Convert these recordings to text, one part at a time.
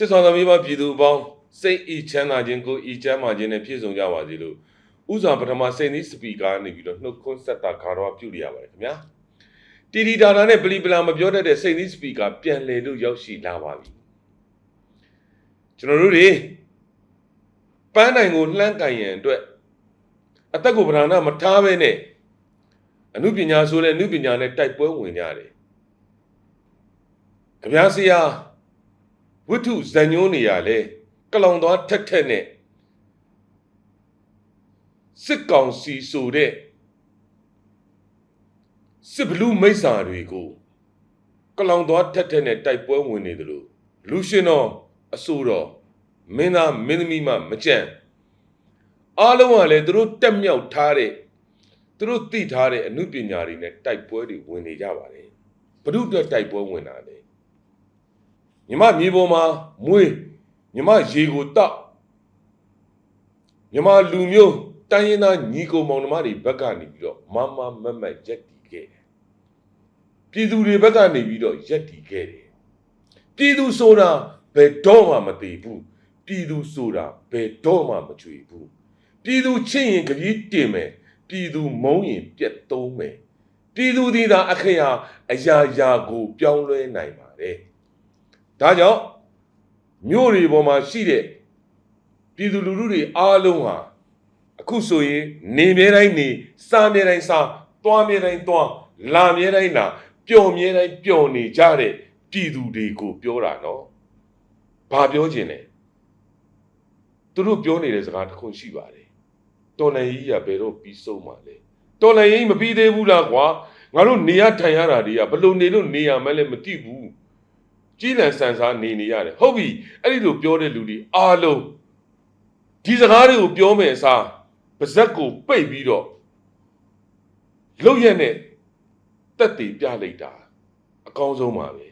ချစ်ဆောင်သမီးပါပြည်သူအပေါင်းစိတ်ဤချမ်းသာခြင်းကိုဤချမ်းသာခြင်းနဲ့ပြည့်စုံကြပါစေလို့ဥစွာပထမစိတ်နီးစပီကာနေပြီးတော့နှုတ်ခွန်းဆက်တာခါတော့ပြုလို့ရပါတယ်ခင်ဗျာတီတီတာတာနဲ့ပလီပလာမပြောတတ်တဲ့စိတ်နီးစပီကာပြန်လည်လို့ရောက်ရှိလာပါပြီကျွန်တော်တို့တွေပန်းတိုင်ကိုလှမ်းကင်ရန်အတွက်အသက်ကိုဗราဏမထားဘဲနဲ့အမှုပညာဆိုတဲ့အမှုပညာနဲ့တိုက်ပွဲဝင်ကြတယ်ကြပြားစရာ ဝိထုဇံညိုးနေရလဲကလောင်သွားထက်ထက်နဲ့စစ်ကောင်စီဆိုတဲ့စစ်ဘလူးမိစ္ဆာတွေကိုကလောင်သွားထက်ထက်နဲ့တိုက်ပွဲဝင်နေတယ်လို့လူရှင်တော်အဆိုတော်မင်းသားမင်းသမီးမှမကြံအားလုံးကလည်းသူတို့တက်မြောက်ထားတဲ့သူတို့သိထားတဲ့အမှုပညာတွေနဲ့တိုက်ပွဲတွေဝင်နေကြပါတယ်ဘု து အတွက်တိုက်ပွဲဝင်တာလေ မြမမြေပေါ်မှာမွေးမြမရေကိုတောက်မြမလူမျိုးတိုင်းရင်းသားညီကိုမောင်နှမတွေဘက်ကနေပြီးတော့မမမတ်မတ်ရက်တည်ခဲ့တယ်ပြည်သူတွေဘက်ကနေပြီးတော့ရက်တည်ခဲ့တယ်ပြည်သူဆိုတာဘယ်တော့မှမတည်ဘူးပြည်သူဆိုတာဘယ်တော့မှမချွေဘူးပြည်သူချစ်ရင်ကြည်တင်မယ်ပြည်သူမုန်းရင်ပြက်သုံးမယ်ပြည်သူဒီသာအခရာအရာရာကိုပြောင်းလဲနိုင်ပါတယ် ဒါကြောင့်မြို့တွေပေါ်မှာရှိတဲ့ပြည်သူလူထုတွေအားလုံးဟာအခုဆိုရင်နေမြဲတိုင်းနေစားမြဲတိုင်းစားသွားမြဲတိုင်းသွားလာမြဲတိုင်းလာပျော်မြဲတိုင်းပျော်နေကြတဲ့ပြည်သူတွေကိုပြောတာနော်ဘာပြောခြင်းလဲသူတို့ပြောနေတဲ့စကားတစ်ခုရှိပါတယ်တော်လည်းကြီးကဘယ်တော့ပြီးဆုံးမှာလဲတော်လည်းကြီးမပြီးသေးဘူးလားကွာငါတို့နေရထိုင်ရတာတွေကဘလို့နေလို့နေရမှလည်းမသိဘူး ကြီးလန်ဆန်စားနေနေရတယ်ဟုတ်ပြီအဲ့ဒီလိုပြောတဲ့လူတွေအားလုံးဒီစကားတွေကိုပြောမယ်အစားပါဇက်ကိုပိတ်ပြီးတော့လုတ်ရက်နဲ့တက်တည်ပြလိုက်တာအကောင်းဆုံးပါပဲ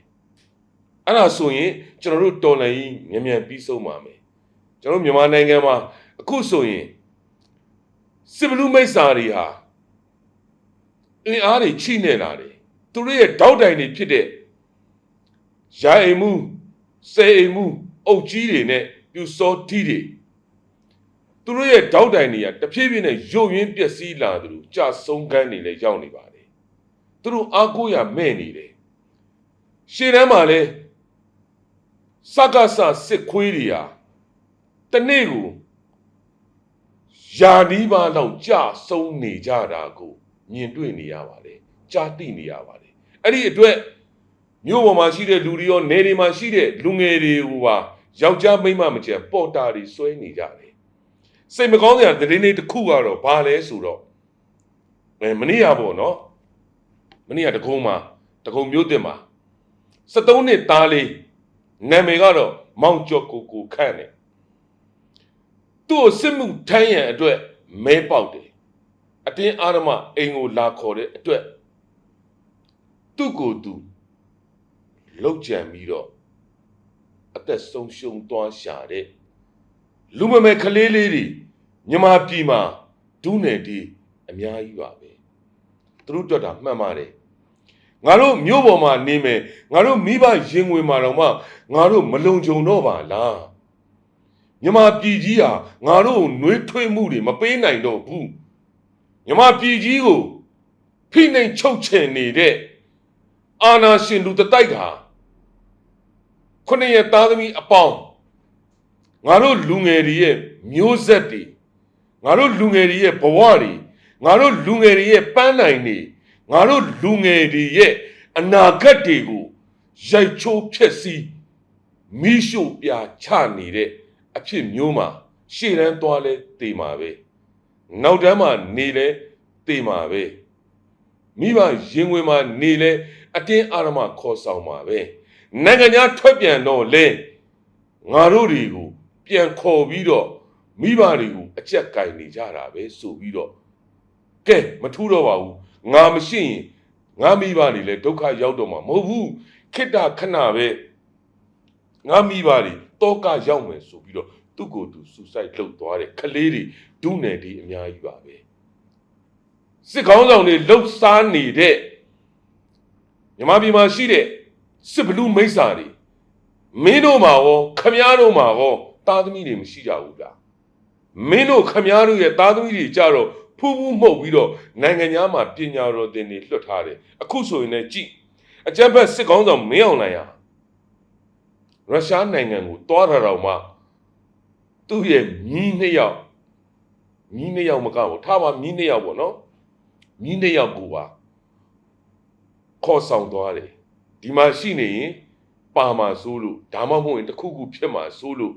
အဲ့ဒါဆိုရင်ကျွန်တော်တို့တော်လန်ကြီးမြန်မြန်ပြီးဆုံးပါမယ်ကျွန်တော်တို့မြန်မာနိုင်ငံမှာအခုဆိုရင်စစ်ဘလူးမိတ်စာတွေဟာအင်အားတွေချိနေလာတယ်သူတို့ရဲ့တောက်တိုင်တွေဖြစ်တဲ့ ရာအိမ်မှုစေအိမ်မှုအုတ်ကြီးတွေနဲ့ပြူစောတီးတွေသူတို့ရဲ့တောက်တိုင်တွေကတဖြည်းဖြည်းနဲ့ရုပ်ရင်းပျက်စီးလာတယ်လို့ကြဆုံးကန်းနေလဲရောက်နေပါတယ်သူတို့အားကိုးရမဲ့နေတယ်ရှေ့တန်းမှာလဲစကားဆစစ်ခွေးတွေဟာတနေ့ကိုယာနီးပါးလောက်ကြဆုံးနေကြတာကိုမြင်တွေ့နေရပါတယ်ကြားသိနေရပါတယ်အဲ့ဒီအတွက် မြို့ပေါ်မှာရှိတဲ့လူတွေရောနေတွေမှာရှိတဲ့လူငယ်တွေကိုပါယောက်ျားမိန်းမမကျန်ပေါ်တာတွေဆွဲနေကြတယ်စိတ်မကောင်းစရာသတင်းလေးတစ်ခုကတော့ဘာလဲဆိုတော့အဲမနေ့ကပေါ့နော်မနေ့ကတကုံးမှာတကုံမျိုးတင်မှာ73နှစ်သားလေးနာမည်ကတော့မောင်ကျော်ကိုကိုခန့်တယ်သူ့ကိုစစ်မှုထမ်းရန်အတွက်မဲပေါက်တယ်အတင်းအာရမအိမ်ကိုလာခေါ်တဲ့အတွက်သူ့ကိုယ်သူ လောက်ကြံပြီးတော့အသက်ဆုံးရှုံးသွားရှာတဲ့လူမမယ်ကလေးလေးတွေမြမပြည်မှာဒုနယ်ဒီအများကြီးပါပဲသူတို့တွေ့တာမှန်ပါတယ်ငါတို့မြို့ပေါ်မှာနေမယ်ငါတို့မိဘရင်ငွေမှာတော့မှငါတို့မလုံခြုံတော့ပါလားမြမပြည်ကြီးဟာငါတို့ကိုနှွေးထွေးမှုတွေမပေးနိုင်တော့ဘူးမြမပြည်ကြီးကိုဖိနှိမ်ချုပ်ချယ်နေတဲ့အာနာရှင်လူတတိုက်ဟာ ခုနှစ်ရက်သားသမီးအပေါင်းငါတို့လူငယ်တွေရဲ့မျိုးဆက်တွေငါတို့လူငယ်တွေရဲ့ဘဝတွေငါတို့လူငယ်တွေရဲ့ပန်းနိုင်တွေငါတို့လူငယ်တွေရဲ့အနာဂတ်တွေကိုရိုက်ချိုးဖျက်ဆီးမိရှို့ပြချနေတဲ့အဖြစ်မျိုးမှာရှေ့တန်းသွားလဲတေမှာပဲနောက်တန်းမှာနေလဲတေမှာပဲမိဘရင်ဝင်မှာနေလဲအတင်းအာရမခေါ်ဆောင်မှာပဲ နိုင်ငံသားထွက်ပြန်တော့လဲငါတို့တွေကိုပြန်ခေါ်ပြီးတော့မိဘတွေကိုအကြက်ကင်နေကြတာပဲဆိုပြီးတော့ကဲမထူးတော့ပါဘူးငါမရှိရင်ငါမိဘတွေလည်းဒုက္ခရောက်တော့မှာမဟုတ်ဘူးခိတ္တခဏပဲငါမိဘတွေတောကရောက်မယ်ဆိုပြီးတော့သူ့ကိုယ်သူဆူဆိုက်လုပ်သွားတဲ့ကလေးတွေဒုနယ်ဒီအများကြီးပါပဲစစ်ကောင်းဆောင်တွေလှုပ်ရှားနေတဲ့မြမပြည်မှာရှိတဲ့ စစ်ဘလူးမိစ္ဆာတွေမင်းတို့မှာရောခမည်းတော်မှာရောသားသမီးတွေမရှိကြဘူးလားမင်းတို့ခမည်းတော်ရဲ့သားသမီးတွေကြတော့ဖူးဖူးမှုတ်ပြီးတော့နိုင်ငံသားမှာပညာတော်သင်တွေလွတ်ထားတယ်အခုဆိုရင်လည်းကြည်အကြမ်းဖက်စစ်ကောင်းဆောင်မင်းအောင်လှိုင်ဟာရုရှားနိုင်ငံကိုတွားတာတော့မှသူ့ရဲ့မြင်းနှစ်ယောက်မြင်းနှစ်ယောက်မကဘူးထားပါမြင်းနှစ်ယောက်ပေါ့နော်မြင်းနှစ်ယောက်ကိုပါခေါ်ဆောင်သွားတယ် ဒီမှာရှိနေရင်ပါမှာစိုးလို့ဒါမှမဟုတ်ရင်တစ်ခုခုဖြစ်မှာစိုးလို့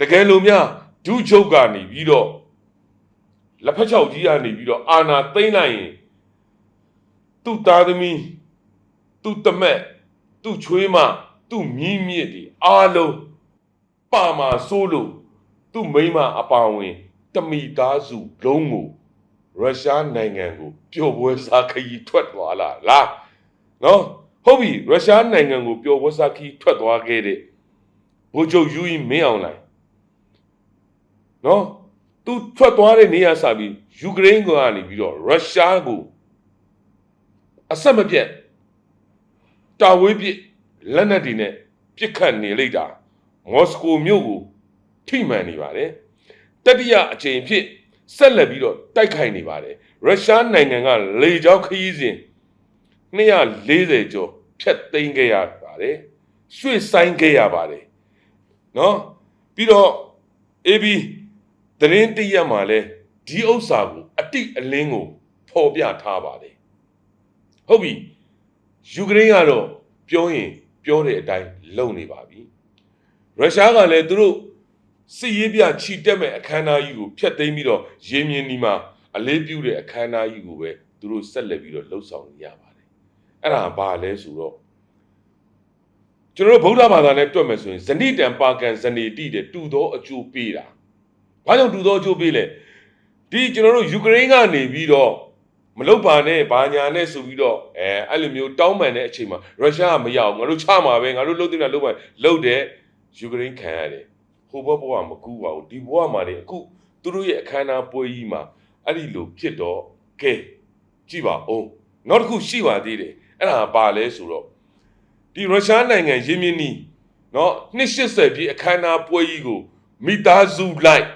တကယ်လို့များဒုချုပ်ကနေပြီးတော့လက်ဖက်ချောက်ကြီးကနေပြီးတော့အာနာသိမ့်လိုက်ရင်သူ့သားသမီးသူ့တမက်သူ့ချွေးမသူ့မြင်းမြစ်ဒီအားလုံးပါမှာစိုးလို့သူ့မိန်းမအပါဝင်တမိသားစုလုံးကိုရုရှားနိုင်ငံကိုပျော်ပွဲစားခရီးထွက်သွားလာလားနော် ဟုတ်ပြီရုရှားနိုင်ငံကိုပျော်ပွဲစားခရီးထွက်သွားခဲ့တဲ့ဘိုလ်ချုပ်ယူရင်မင်းအောင်လိုက်နော်သူထွက်သွားတဲ့နေရာစပြီးယူကရိန်းကနေပြီးတော့ရုရှားကိုအဆက်မပြတ်တာဝေးပစ်လက်နက်တွေနဲ့ပြစ်ခတ်နေလိုက်တာမော်စကိုမြို့ကိုထိမှန်နေပါတယ်တတိယအကြိမ်ဖြစ်ဆက်လက်ပြီးတော့တိုက်ခိုက်နေပါတယ်ရုရှားနိုင်ငံကလေကြောင်းခရီးစဉ်240ကျော် ဖျက်သိမ်းခဲ့ရပါတယ်ရွှေ့ဆိုင်ခဲ့ရပါတယ်နော်ပြီးတော့ AB သတင်းတရက်မှာလဲဒီဥစ္စာကိုအတိအလင်းကိုဖော်ပြထားပါတယ်ဟုတ်ပြီယူကရိန်းကတော့ပြောရင်ပြောတဲ့အတိုင်းလုပ်နေပါပြီရုရှားကလည်းသူတို့စစ်ရေးပြခြိတက်မဲ့အခမ်းအနားကြီးကိုဖျက်သိမ်းပြီးတော့ရေမြင်ဒီမှာအလေးပြုတဲ့အခမ်းအနားကြီးကိုပဲသူတို့ဆက်လက်ပြီးတော့လှုပ်ဆောင်နေရပါတယ် အဲ့ဒါဘာလဲဆိုတော့ကျွန်တော်တို့ဗုဒ္ဓဘာသာနဲ့တွက်မယ်ဆိုရင်ဇဏိတံပါကံဇဏီတိတဲ့တူသောအကျိုးပေးတာဘာကြောင့်တူသောအကျိုးပေးလဲဒီကျွန်တော်တို့ယူကရိန်းကနေပြီးတော့မလုတ်ပါနဲ့ဘာညာနဲ့ဆိုပြီးတော့အဲအဲ့လိုမျိုးတောင်းပန်တဲ့အချိန်မှာရုရှားကမရအောင်ငါတို့ချမှာပဲငါတို့လုတ်တင်တာလုတ်ပါလုတ်တဲ့ယူကရိန်းခံရတယ်ဟိုဘဘဝမကူပါဘူးဒီဘဝမှာလေအခုသူတို့ရဲ့အခမ်းအနားပွဲကြီးမှာအဲ့ဒီလိုဖြစ်တော့ကဲကြည့်ပါဦးနောက်တစ်ခုရှိပါသေးတယ် အဲ့ဒါပါလဲဆိုတော့ဒီရုရှားနိုင်ငံရင်းမြစ်နီးနော်280ပြည့်အခမ်းအနားပွဲကြီးကိုမိသားစုလိုက်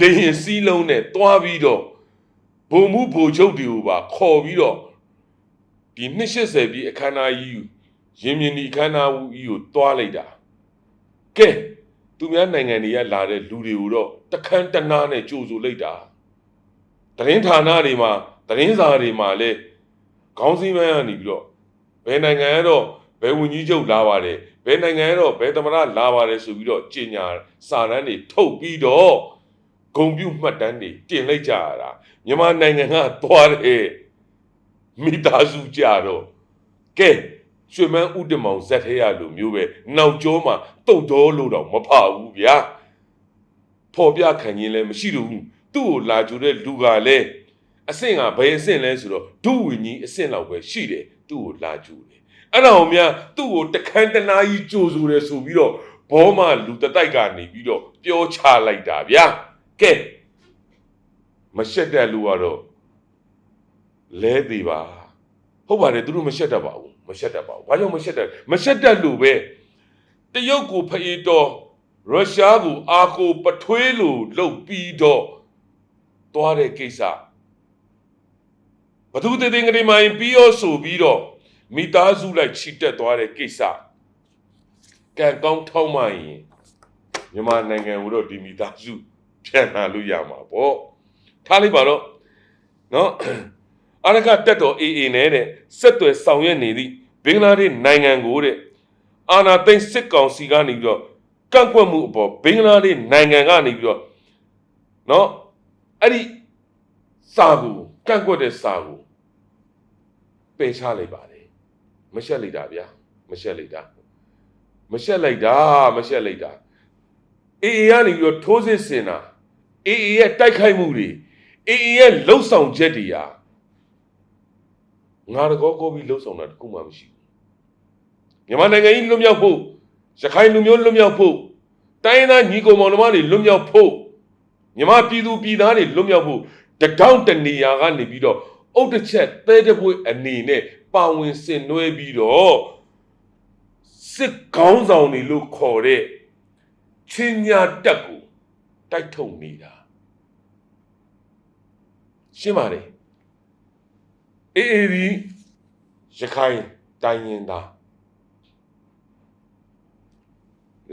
လေရင်စည်းလုံးနဲ့တွားပြီးတော့ဘုံမှုဘိုလ်ချုပ်တွေကိုပါခေါ်ပြီးတော့ဒီ280ပြည့်အခမ်းအနားကြီးရင်းမြစ်နီးအခမ်းအနားကြီးကိုတွားလိုက်တာကဲသူများနိုင်ငံတွေကလာတဲ့လူတွေကိုတော့တခန်းတနာနဲ့ကြိုဆိုလိုက်တာသတင်းဌာနတွေမှာသတင်းစာတွေမှာလည်း ခေါင်းစည်းပန်းကနေပြီးတော့ဘယ်နိုင်ငံကတော့ဘယ်ဝန်ကြီးချုပ်လာပါတယ်ဘယ်နိုင်ငံကတော့ဘယ်သမရလာပါတယ်ဆိုပြီးတော့ကြေညာစာတမ်းတွေထုတ်ပြီးတော့ဂုံပြုမှတ်တမ်းတွေတင်လိုက်ကြရတာမြန်မာနိုင်ငံကသွားတယ်မိသားစုကြတော့ကဲရွှေမန်းဥတမောင်ဇက်ထဲရလိုမျိုးပဲနောက်ကျောမှာတုတ်တော်လို့တော့မဖဘူးဗျာဖော်ပြခံရင်လည်းမရှိတော့ဘူးသူ့ကိုလာကြတဲ့လူကလည်း အဆင့်ကဘယ်အဆင့်လဲဆိုတော့ဒုဝိညာဉ်အဆင့်လောက်ပဲရှိတယ်သူ့ကိုလာကြတယ်အဲ့ဒါကိုများသူ့ကိုတခန်းတနာကြီးကြိုဆိုတယ်ဆိုပြီးတော့ဘောမလူတတိုက်ကနေပြီးတော့ပြောချလိုက်တာဗျာကဲမရှက်တဲ့လူကတော့လဲသေးပါဟုတ်ပါတယ်သူတို့မရှက်တတ်ပါဘူးမရှက်တတ်ပါဘူးဘာကြောင့်မရှက်တတ်မရှက်တတ်လို့ပဲတရုတ်ကိုဖအေးတော်ရုရှားကိုအာကိုပထွေးလို့လှုပ်ပြီးတော့သွားတဲ့ကိစ္စ ဘသူတေတင်ကလေးမိုင်းပြီးရောဆိုပြီးတော့မိသားစုလိုက်ချီတက်သွားတဲ့ကိစ္စကံကောင်းထောင်းမှရင်မြန်မာနိုင်ငံကိုတော့ဒီမိသားစုပြန်လာလို့ရမှာပေါ့ထားလိုက်ပါတော့နော်အရကတက်တော်အေအေနဲ့တဲ့ဆက်သွယ်ဆောင်ရွက်နေသည့်ဘင်္ဂလားဒေ့ရှ်နိုင်ငံကိုတဲ့အာနာသိန်းစစ်ကောင်စီကနေပြီးတော့ကန့်ကွက်မှုအပေါ်ဘင်္ဂလားဒေ့ရှ်နိုင်ငံကနေပြီးတော့နော်အဲ့ဒီစာကို ကန့်ကွက်တဲ့စာကိုပယ်ချလိုက်ပါတယ်မရှက်လိုက်တာဗျာမရှက်လိုက်တာမရှက်လိုက်တာမရှက်လိုက်တာအေအေကနေပြီးတော့ထိုးစစ်ဆင်တာအေအေရဲ့တိုက်ခိုက်မှုတွေအေအေရဲ့လှုပ်ဆောင်ချက်တွေဟာငါတကောကိုပြီးလှုပ်ဆောင်တာတခုမှမရှိဘူးမြန်မာနိုင်ငံကြီးလွတ်မြောက်ဖို့ရခိုင်လူမျိုးလွတ်မြောက်ဖို့တိုင်းရင်းသားညီကိုမောင်နှမတွေလွတ်မြောက်ဖို့မြန်မာပြည်သူပြည်သားတွေလွတ်မြောက်ဖို့ တကောင်းတနေရာကနေပြီးတော့အုတ်တစ်ချက်သဲတပွေအနေနဲ့ပါဝင်ဆင်နွှဲပြီးတော့စစစ်ကောင်းဆောင်တွေလို့ခေါ်တဲ့ချင်းညာတက်ကိုတိုက်ထုတ်နေတာရှင်းပါတယ်အေးအေးဒီရခိုင်တိုင်းရင်သား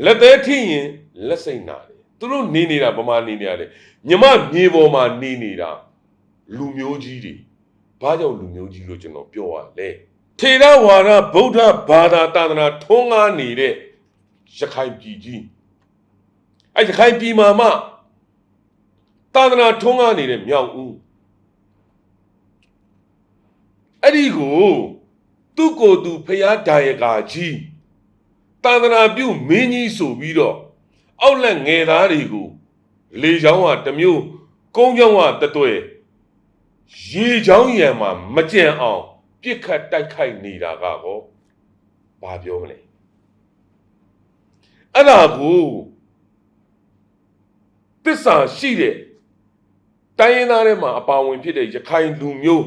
လက်သေးထိရင်လက်စိတ်နာတယ် သူတို့နေနေတာဗမာနေနေရတယ်မြမမြေပေါ်မှာနေနေတာလူမျိုးကြီးတွေဘာကြောင့်လူမျိုးကြီးလို့ကျွန်တော်ပြောရလဲထေရဝါဒဗုဒ္ဓဘာသာတာသနာထွန်းကားနေတဲ့ရခိုင်ပြည်ကြီးအဲရခိုင်ပြည်မှာမှတာသနာထွန်းကားနေတဲ့မြောက်ဦးအဲ့ဒီကိုသူ့ကိုယ်သူဖျားဒါယကာကြီးတာသနာပြုမင်းကြီးဆိုပြီးတော့ အောက်လက်ငယ်သားတွေကိုလေချောင်းကတစ်မျိုးကုန်းချောင်းကတတွဲရေချောင်းရံမှာမကြံအောင်ပြစ်ခတ်တိုက်ခိုက်နေတာကဟောဘာပြောမလဲအဲ့ဒါကိုတစ္ဆာရှိတဲ့တိုင်းရင်းသားတွေမှာအပါဝင်ဖြစ်တဲ့ရခိုင်လူမျိုး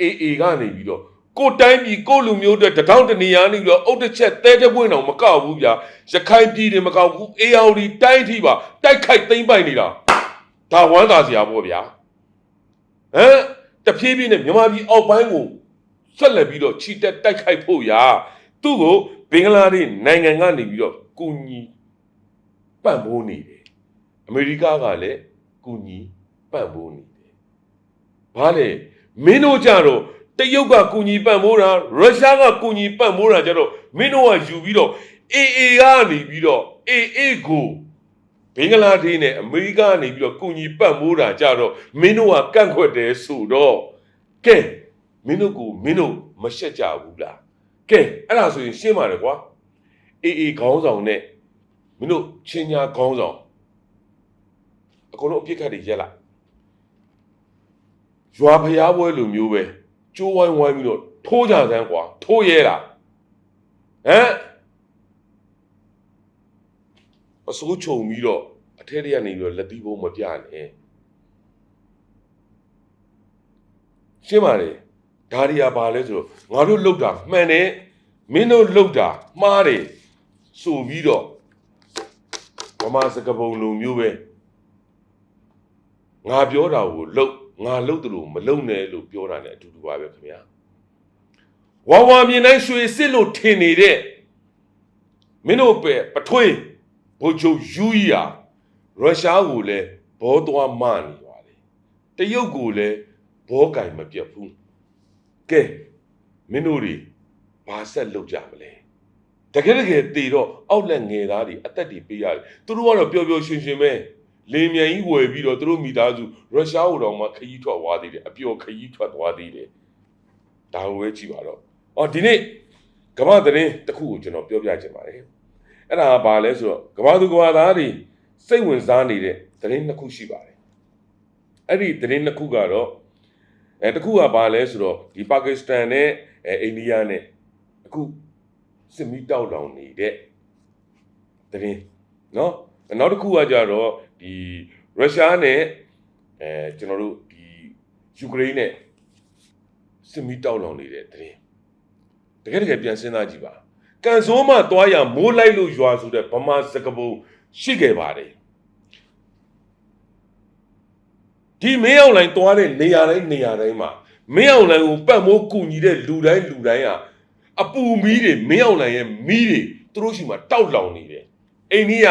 အေအေကနေပြီးတော့ ကိုယ်တိုင်းပြည်ကိုယ်လူမျိုးတွေတထောင်တနေရာနေပြီးတော့အုတ်တစ်ချက်တဲတဲ့ပွင့်အောင်မကောက်ဘူးဗျာရခိုင်ပြည်တွေမကောက်ဘူးအေယာဝတီတိုင်းထိပါတိုက်ခိုက်သိမ့်ပိုက်နေတာဒါဝမ်းသာစရာပေါ့ဗျာဟမ်တဖြည်းဖြည်းနဲ့မြန်မာပြည်အောက်ပိုင်းကိုဆက်လက်ပြီးတော့ခြိတက်တိုက်ခိုက်ဖို့ရာသူ့ကိုဘင်္ဂလားဒေ့ရှ်နိုင်ငံကနေပြီးတော့ကူညီပံ့ပိုးနေတယ်အမေရိကကလည်းကူညီပံ့ပိုးနေတယ်ဘာလဲမင်းတို့ကြတော့ တရုတ်ကကူညီပံ့ပိုးတာရုရှားကကူညီပံ့ပိုးတာကြတော့မင်းတို့ကယူပြီးတော့အေအေကနေပြီးတော့အေအေကိုဘင်္ဂလားဒေ့ရှ်နဲ့အမေရိကကနေပြီးတော့ကူညီပံ့ပိုးတာကြတော့မင်းတို့ကကန့်ခွက်တယ်ဆိုတော့ကဲမင်းတို့ကိုမင်းတို့မရှက်ကြဘူးလားကဲအဲ့ဒါဆိုရင်ရှင်းပါတယ်ကွာအေအေခေါင်းဆောင်နဲ့မင်းတို့ချင်းညာခေါင်းဆောင်အကုန်လုံးအပြစ်ခတ်တွေရက်လိုက်ရွာဖျားပွဲလိုမျိုးပဲ ကျိုးဝိုင်းဝိုင်းပြီးတော့ထိုးကြစမ်းကွာထိုးရဲတာဟမ်အစိုးချုံပြီးတော့အထက်တွေကနေပြီးတော့လက်သီးပုံးမပြနဲ့ရှင်းပါလေဒါရီယာပါလဲဆိုတော့ငါတို့လုတ်တာမှန်တယ်မင်းတို့လုတ်တာမှားတယ်ဆိုပြီးတော့ဗမာစကပုံလိုမျိုးပဲငါပြောတာကိုလုတ် ငါလုတ်တယ်လို့မလုတ်နဲ့လို့ပြောတာ ਨੇ အတူတူပါပဲခင်ဗျာဝါဝါမြင်တိုင်းရွှေစစ်လို့ထင်နေတဲ့မင်းတို့ပဲပထွေးဘိုလ်ချုပ်ယူရီယာရုရှားကိုလည်းဘောသွားမနေပါလေတရုတ်ကိုလည်းဘောကင်မပြတ်ဘူးကဲမင်းတို့တွေဘာဆက်လုပ်ကြမလဲတကယ်တကယ်တည်တော့အောက်လက်ငယ်သားတွေအသက်တွေပေးရတယ်သူတို့ကတော့ပျော်ပျော်ရွှင်ရွှင်ပဲ လေမြန်ကြီးဝယ်ပြီးတော့သူတို့မိသားစုရုရှားကိုတော့မှခရီးထွက်သွားသေးတယ်အပျော်ခရီးထွက်သွားသေးတယ်ဒါကိုပဲကြည့်ပါတော့အော်ဒီနေ့ကမ္ဘာသတင်းတစ်ခုကိုကျွန်တော်ပြောပြချင်ပါတယ်အဲ့ဒါကဘာလဲဆိုတော့ကမ္ဘာသူကမ္ဘာသားတွေစိတ်ဝင်စားနေတဲ့သတင်းနှစ်ခုရှိပါတယ်အဲ့ဒီသတင်းနှစ်ခုကတော့အဲတစ်ခုကဘာလဲဆိုတော့ဒီပါကစ္စတန်နဲ့အဲအိန္ဒိယနဲ့အခုစစ်မီတောက်လောင်နေတဲ့သတင်းเนาะနောက်တစ်ခုကကြတော့ ဒီရုရှားနဲ့အဲကျွန်တော်တို့ဒီယူကရိန်းနဲ့စစ်မီတောက်လောင်နေတဲ့သတင်းတကယ်တကယ်ပြန်စဉ်းစားကြည့်ပါကန်ဆိုးမှသွားရမိုးလိုက်လို့ရွာဆိုတဲ့ဗမာစကပုံရှိခဲ့ပါတယ်ဒီမင်းအောင်လိုင်းသွားတဲ့နေရာတိုင်းနေရာတိုင်းမှာမင်းအောင်လိုင်းကိုပတ်မိုးကူညီတဲ့လူတိုင်းလူတိုင်းဟာအပူမီးတွေမင်းအောင်လိုင်းရဲ့မီးတွေသူတို့ရှိမှတောက်လောင်နေတယ်အိန္ဒိယ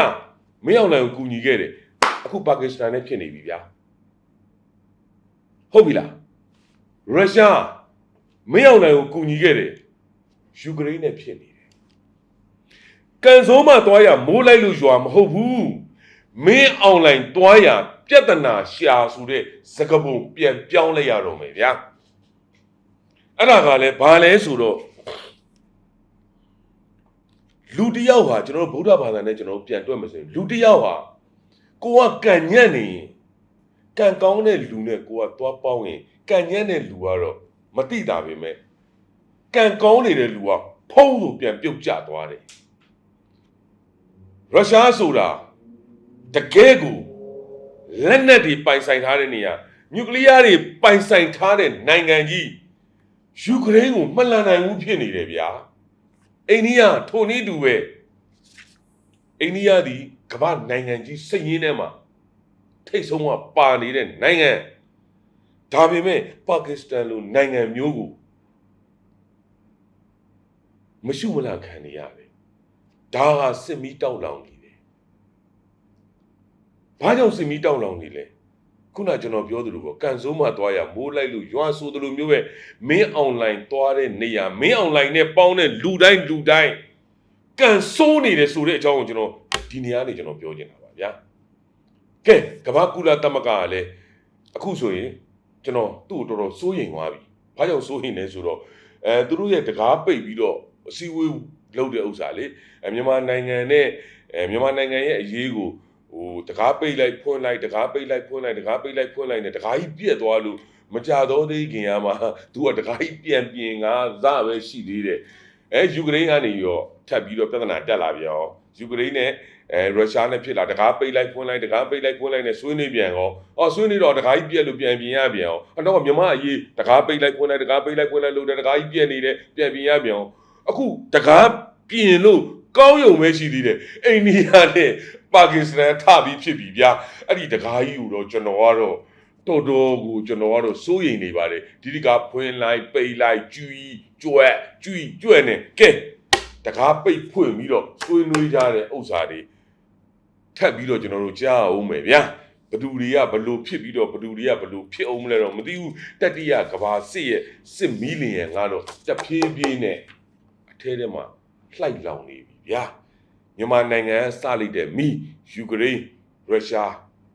မင်းအောင်လိုင်းကိုကူညီခဲ့တယ် အခုပါကစ္စတန်နဲ့ဖြစ်နေပြီဗျာဟုတ်ပြီလားရုရှားမင်းအောင်လိုင်းကိုကူညီခဲ့တယ်ယူကရိန်းနဲ့ဖြစ်နေတယ်ကန်ဆိုးမှသွားရမိုးလိုက်လို့ရွာမဟုတ်ဘူးမင်းအောင်လိုင်းသွားရပြဿနာရှာဆိုတဲ့စကပုံပြန်ပြောင်းလိုက်ရတော့မယ်ဗျာအဲ့ဒါကလည်းဘာလဲဆိုတော့လူတစ်ယောက်ဟာကျွန်တော်တို့ဗုဒ္ဓဘာသာနဲ့ကျွန်တော်တို့ပြန်တွက်မယ်ဆိုရင်လူတစ်ယောက်ဟာ ကိုကကံညံ့နေရင်ကံကောင်းတဲ့လူနဲ့ကိုကသွားပေါင်းရင်ကံညံ့တဲ့လူကတော့မတိတာပဲမဲ့ကံကောင်းနေတဲ့လူကဖုံးလို့ပြန်ပြုတ်ကျသွားတယ်ရုရှားဆိုတာတကယ်ကိုလက်နက်တွေပိုင်ဆိုင်ထားတဲ့နေရာနျူကလ িয়ার တွေပိုင်ဆိုင်ထားတဲ့နိုင်ငံကြီးယူကရိန်းကိုမလှန်နိုင်ဘူးဖြစ်နေတယ်ဗျာအိန္ဒိယထိုနည်းတူပဲအိန္ဒိယသည် ကမ္ဘာနိုင်ငံကြီးစိတ်ရင်းထဲမှာထိတ်ဆုံးကပါနေတဲ့နိုင်ငံဒါပေမဲ့ပါကစ္စတန်လိုနိုင်ငံမျိုးကိုမရှုမလခံနေရတယ်ဒါဟာစစ်မီးတောက်လောင်နေတယ်ဘာကြောင့်စစ်မီးတောက်လောင်နေလဲခုနကျွန်တော်ပြောသလိုပေါ့ကန်စိုးမှသွားရမိုးလိုက်လို့ရွာဆိုသလိုမျိုးပဲမင်းအွန်လိုင်းသွားတဲ့နေရာမင်းအွန်လိုင်းနဲ့ပေါင်းတဲ့လူတိုင်းလူတိုင်းကန်စိုးနေတယ်ဆိုတဲ့အကြောင်းကိုကျွန်တော် ဒီနေရာနေကျွန်တော်ပြောချင်တာပါဗျာကဲကမ္ဘာကုလသမဂ္ဂကလည်းအခုဆိုရင်ကျွန်တော်သူ့ကိုတော်တော်စိုးရိမ်သွားပြီဘာကြောင့်စိုးရိမ်လဲဆိုတော့အဲသူတို့ရဲ့တကားပိတ်ပြီးတော့အစည်းအဝေးလုပ်တဲ့ဥစ္စာလေအဲမြန်မာနိုင်ငံနဲ့အဲမြန်မာနိုင်ငံရဲ့အရေးကိုဟိုတကားပိတ်လိုက်ဖွင့်လိုက်တကားပိတ်လိုက်ဖွင့်လိုက်တကားပိတ်လိုက်ဖွင့်လိုက်နဲ့တကားကြီးပြက်သွားလို့မကြတော့သေးခင်ကမှသူကတကားကြီးပြန်ပြင်ငါသပဲရှိသေးတယ်အဲယူကရိန်းကနေရောထပ်ပြီးတော့ပြဿနာတက်လာပြန်ရောယူကရိန်းနဲ့ အဲရုရှားနဲ့ဖြစ်လာတကားပိတ်လိုက်ဖွင့်လိုက်တကားပိတ်လိုက်ဖွင့်လိုက်နဲ့ဆွေးနေပြန်ရောအော်ဆွေးနေတော့တကားကြီးပြက်လို့ပြန်ပြင်ရပြန်ရောအဲ့တော့မြမအရေးတကားပိတ်လိုက်ဖွင့်လိုက်တကားပိတ်လိုက်ဖွင့်လိုက်လို့တကားကြီးပြက်နေတယ်ပြန်ပြင်ရပြန်ရောအခုတကားပြင်လို့ကောင်းယုံပဲရှိသေးတယ်အိန္ဒိယနဲ့ပါကစ္စတန်ထပြီးဖြစ်ပြီဗျာအဲ့ဒီတကားကြီးကိုတော့ကျွန်တော်ကတော့တော်တော်ကိုကျွန်တော်ကတော့စိုးရိမ်နေပါတယ်ဒီဒီကဖွင့်လိုက်ပိတ်လိုက်ကျူးကျွဲကျူးကျွဲနေကဲတကားပိတ်ဖွင့်ပြီးတော့ဆွေးနွေးကြတဲ့ဥစ္စာတွေ ထပ်ပြီးတော့ကျွန်တော်တို့ကြားအောင်မယ်ဗျာဘဒူတွေကဘလို့ဖြစ်ပြီးတော့ဘဒူတွေကဘလို့ဖြစ်အောင်မလဲတော့မသိဘူးတတိယကဘာစစ်ရဲ့စစ်မီလီယံကတော့တဖြည်းဖြည်းနဲ့အထဲထဲမှာလှိုက်လောင်နေပြီဗျာမြန်မာနိုင်ငံစလိုက်တဲ့မီယူကရိန်းရုရှား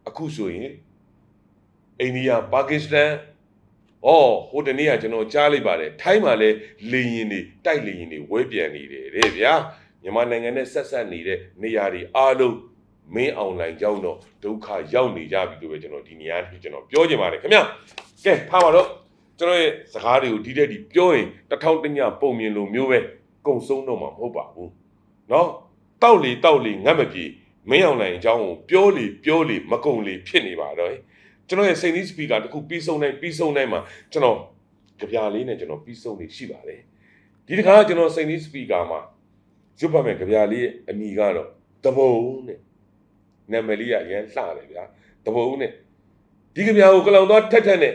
အခုဆိုရင်အိန္ဒိယပါကစ္စတန်အော်ဟိုတနေ့ကကျွန်တော်ကြားလိုက်ပါတယ်ထိုင်းမှာလည်းလေရင်တွေတိုက်လေရင်တွေဝဲပြန်နေတယ်တဲ့ဗျာမြန်မာနိုင်ငံနဲ့ဆက်ဆက်နေတဲ့နေရာတွေအားလုံး မင်းအွန်လိုင်းကြောင်းတော့ဒုက္ခရောက်နေကြပြီလို့ပဲကျွန်တော်ဒီနေရာမှာကျွန်တော်ပြောချင်ပါတယ်ခင်ဗျကဲထားပါတော့ကျွန်တော်ရဲ့စကားတွေကိုဒီတဲ့ဒီပြောရင်တစ်ထောင်တညပုံမြင်လိုမျိုးပဲကုံဆုံးတော့မှာမဟုတ်ပါဘူးเนาะတောက်လေတောက်လေငတ်မပြေမင်းအောင်လိုင်းအကြောင်းကိုပြောလေပြောလေမကုံလေဖြစ်နေပါတော့ကျွန်တော်ရဲ့စိန်သီးစပီကာတခုပြီးဆုံးတိုင်းပြီးဆုံးတိုင်းမှာကျွန်တော်ကြပြလေးနဲ့ကျွန်တော်ပြီးဆုံးနေရှိပါတယ်ဒီတစ်ခါကျွန်တော်စိန်သီးစပီကာမှာရွတ်ပါမယ်ကြပြလေးရဲ့အမိကတော့တဘုံနဲ့ နာမည်လေးကအရင်လှတယ်ဗျာတဘုံနဲ့ဒီကြပြကိုကလောင်သွားထက်ထက်နဲ့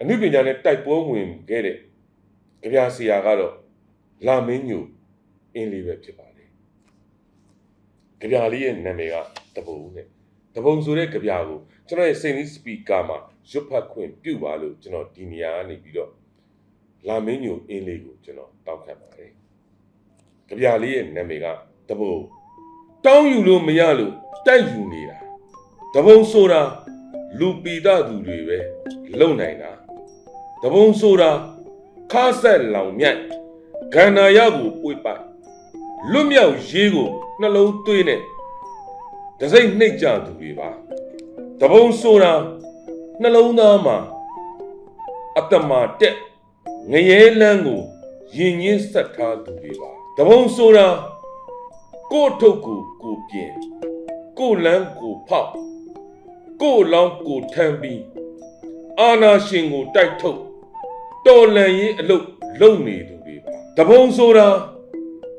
အနုပညာနဲ့တိုက်ပွဲဝင်ခဲ့တဲ့ကြပြဆရာကတော့လာမင်းညိုအင်းလေးပဲဖြစ်ပါတယ်ကြပြလေးရဲ့နာမည်ကတဘုံနဲ့တဘုံဆိုတဲ့ကြပြကိုကျွန်တော်ရဲ့စိန်လေးစပီကာမှာရွတ်ဖတ်ခွင့်ပြုပါလို့ကျွန်တော်ဒီနေရာကနေပြီးတော့လာမင်းညိုအင်းလေးကိုကျွန်တော်တောက်ခံပါတယ်ကြပြလေးရဲ့နာမည်ကတဘုံ တောင်းယူလို့မရလို့တိုက်ယူနေတာတဘုံဆိုတာလူပီတသူတွေပဲလုံနိုင်တာတဘုံဆိုတာခါဆက်လောင်မြတ်ဂန္ဓာရကိုပွေပိုက်လွတ်မြောက်ရေးကိုနှလုံးသွေးနဲ့တစိမ့်နှိပ်ကြသူတွေပါတဘုံဆိုတာနှလုံးသားမှာအတ္တမတက်ငရဲလန်းကိုရင်ရင်းဆက်ထားသူတွေပါတဘုံဆိုတာ ကို့ထုတ်ကိုကိုပြင်ကို့လန်းကိုဖောက်ကို့လောင်းကိုထမ်းပြီးအာနာရှင်ကိုတိုက်ထုတ်တော်လန်ရင်အလုတ်လုံနေသူတွေပါတဘုံဆိုတာ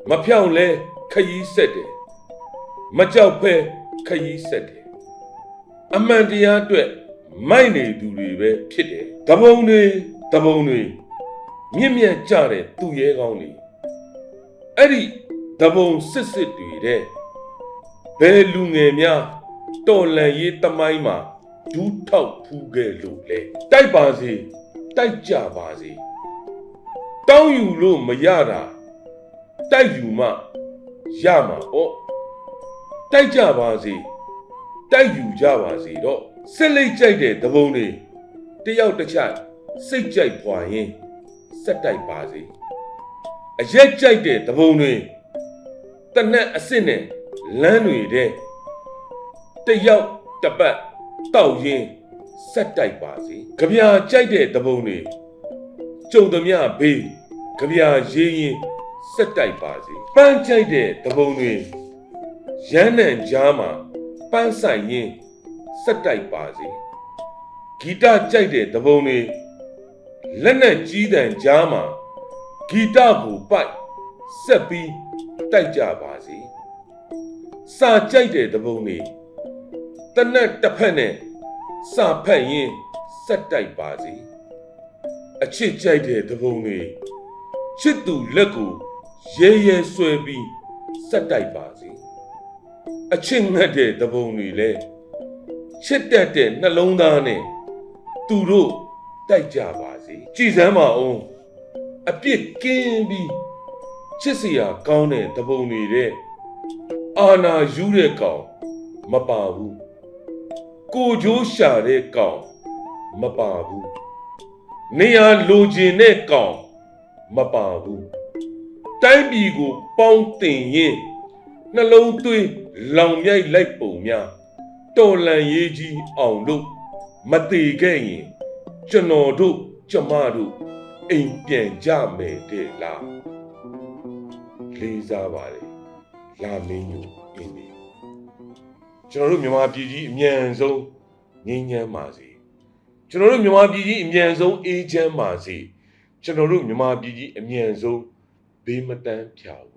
မဖြောင့်လဲခยีဆက်တယ်မကြောက်ဖဲခยีဆက်တယ်အမှန်တရားအတွက်မိုက်နေသူတွေပဲဖြစ်တယ်တဘုံတွေတဘုံတွေမြင့်မြတ်ကြတဲ့သူရဲကောင်းတွေအဲ့ဒီ တဘုံစစ်စစ်တွေတဲ့ဘယ်လူငယ်များတော်လန်ရေးတမိုင်းမှာဒူးထောက်ဖူးခဲ့လို့လဲတိုက်ပါစေတိုက်ကြပါစေတောင်းယူလို့မရတာတိုက်ယူမှရမှာပေါ့တိုက်ကြပါစေတိုက်ယူကြပါစေတော့စစ်လိတ်ကြိုက်တဲ့တဘုံတွေတယောက်တစ်ချက်စိတ်ကြိုက်ပွားရင်စက်တိုက်ပါစေအရက်ကြိုက်တဲ့တဘုံတွေ တနက်အစ်စ်နဲ့လမ်းတွေတဲ့တယောက်တစ်ပတ်တောက်ရင်ဆက်တိုက်ပါစေကြပြာကြိုက်တဲ့တပုံတွေကြုံသမျှဘေးကြပြာရေးရင်ဆက်တိုက်ပါစေပန်းကြိုက်တဲ့တပုံတွေရမ်းနံကြားမှာပန်းဆိုင်ရင်ဆက်တိုက်ပါစေဂီတကြိုက်တဲ့တပုံတွေလက်နဲ့ကြီးတန်ကြားမှာဂီတကိုပိုက်ဆက်ပြီး တိုက်ကြပါစေစာကြိုက်တဲ့တပုံတွေတနက်တစ်ဖက်နဲ့စာဖက်ရင်ဆက်တိုက်ပါစေအချစ်ကြိုက်တဲ့တပုံတွေချစ်သူလက်ကိုရဲရဲဆွဲပြီးဆက်တိုက်ပါစေအချစ်ငတ်တဲ့တပုံတွေလည်းချစ်တတ်တဲ့နှလုံးသားနဲ့သူတို့တိုက်ကြပါစေကြည်စမ်းပါအောင်အပြစ်ကင်းပြီး ချစ်စရာကောင်းတဲ့တပုံတွေတဲ့အာနာယူတဲ့ကောင်မပါဘူးကိုကြိုးရှာတဲ့ကောင်မပါဘူးနေရလိုချင်တဲ့ကောင်မပါဘူးတိုင်းပြည်ကိုပေါင်းတင်ရင်နှလုံးသွေးလောင်မြိုက်လိုက်ပုံများတော်လန်ရေးကြီးအောင်လို့မသေးခဲ့ရင်ကျွန်တော်တို့ကျမတို့အိမ်ပြန်ကြမယ်တဲ့လား လေးစားပါလေလာမင်းညိုအင်းဒီကျွန်တော်တို့မြန်မာပြည်ကြီးအမြန်ဆုံးငြိမ်းချမ်းပါစေကျွန်တော်တို့မြန်မာပြည်ကြီးအမြန်ဆုံးအေးချမ်းပါစေကျွန်တော်တို့မြန်မာပြည်ကြီးအမြန်ဆုံးဘေးမတန်းဖြာဝေ။